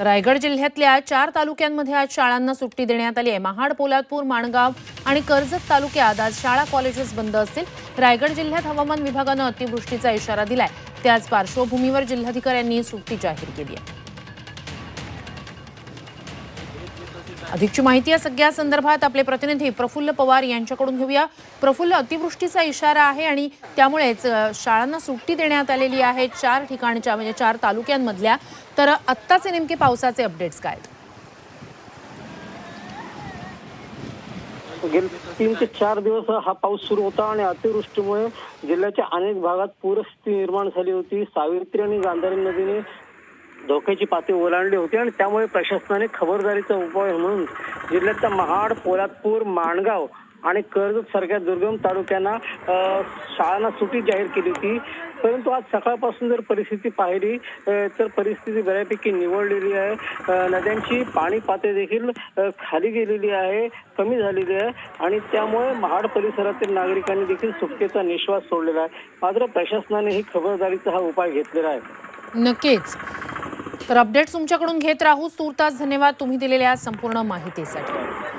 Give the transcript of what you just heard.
रायगड जिल्ह्यातल्या चार तालुक्यांमध्ये आज शाळांना सुट्टी देण्यात आली आहे. महाड पोलादपूर माणगाव आणि कर्जत तालुक्यात आज शाळा कॉलेजेस बंद असतील. रायगड जिल्ह्यात हवामान विभागानं अतिवृष्टीचा इशारा दिलाय. त्याच पार्श्वभूमीवर जिल्हाधिकाऱ्यांनी सुट्टी जाहीर केली आहे. अधिकची माहिती या सगळ्या संदर्भात आपले प्रतिनिधी प्रफुल्ल पवार यांच्याकडून घेऊया. प्रफुल्ल अतिवृष्टीचा इशारा आहे आणि त्यामुळेच शाळांना सुट्टी देण्यात आलेली आहे चार ठिकाणच्या म्हणजे चार तालुक्यांमधल्या. तर आत्ताचे नेमके पावसाचे अपडेट्स काय आहेत? गेले तीन ते चार दिवस हा पाऊस सुरू होता आणि अतिवृष्टीमुळे जिल्ह्याच्या अनेक भागात पूरस्थिती निर्माण झाली होती. सावित्री आणि गांधारी नदीने धोक्याची पातळी ओलांडली होती आणि त्यामुळे प्रशासनाने खबरदारीचा उपाय म्हणून जिल्ह्यातल्या महाड पोलादपूर माणगाव आणि कर्जत सारख्या दुर्गम तालुक्यांना शाळांना सुट्टी जाहीर केली होती. परंतु आज सकाळपासून जर परिस्थिती पाहिली तर परिस्थिती बऱ्यापैकी निवडलेली आहे. नद्यांची पाणी पातळी देखील खाली गेलेली आहे कमी झालेली आहे आणि त्यामुळे महाड परिसरातील नागरिकांनी देखील सुटकेचा निश्वास सोडलेला आहे. मात्र प्रशासनाने ही खबरदारीचा हा उपाय घेतलेला आहे. नक्कीच. तर अपडेट्स तुमच्याकडून घेत राहू. तूर्तास धन्यवाद. तुम्ही दिलेल्या संपूर्ण माहितीसाठी.